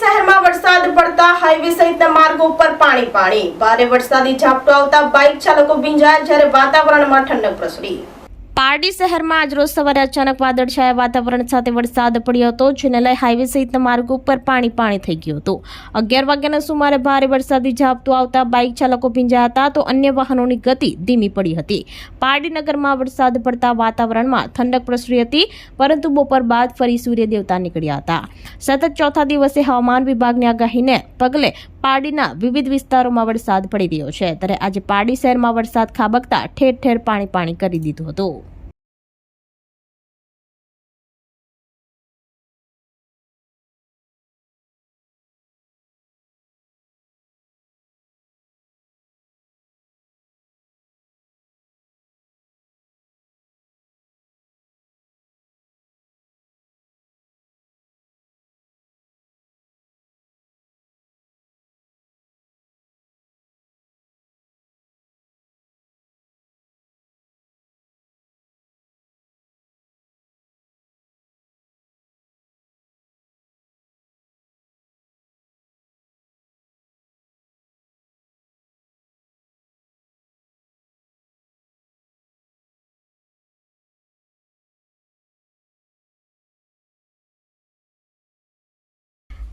શહેરમાં વરસાદ પડતા હાઈવે સહિતના માર્ગો ઉપર પાણી પાણી. ભારે વરસાદી ઝાપટો આવતા બાઇક ચાલકો ભીંજાયા જ્યારે વાતાવરણમાં ઠંડક પ્રસરી. પારડી શહેરમાં આજરોજ સવારે અચાનક વાદળછાયા વાતાવરણ સાથે વરસાદ પડ્યો હતો, જેને લઈ હાઈવે સહિતના માર્ગો ઉપર પાણી પાણી થઈ ગયું હતું. અગિયાર વાગ્યાના સુમારે ભારે વરસાદી ઝાપટું આવતા બાઇક ચાલકો ભીંજાયા હતા તો અન્ય વાહનોની ગતિ ધીમી પડી હતી. પારડી નગરમાં વરસાદ પડતા વાતાવરણમાં ઠંડક પ્રસરી હતી, પરંતુ બપોર બાદ ફરી સૂર્યદેવતા નીકળ્યા હતા. સતત ચોથા દિવસે હવામાન વિભાગની આગાહીને પગલે પારડીના વિવિધ વિસ્તારોમાં વરસાદ પડી રહ્યો છે. ત્યારે આજે પારડી શહેરમાં વરસાદ ખાબકતા ઠેર ઠેર પાણી પાણી કરી દીધું હતું.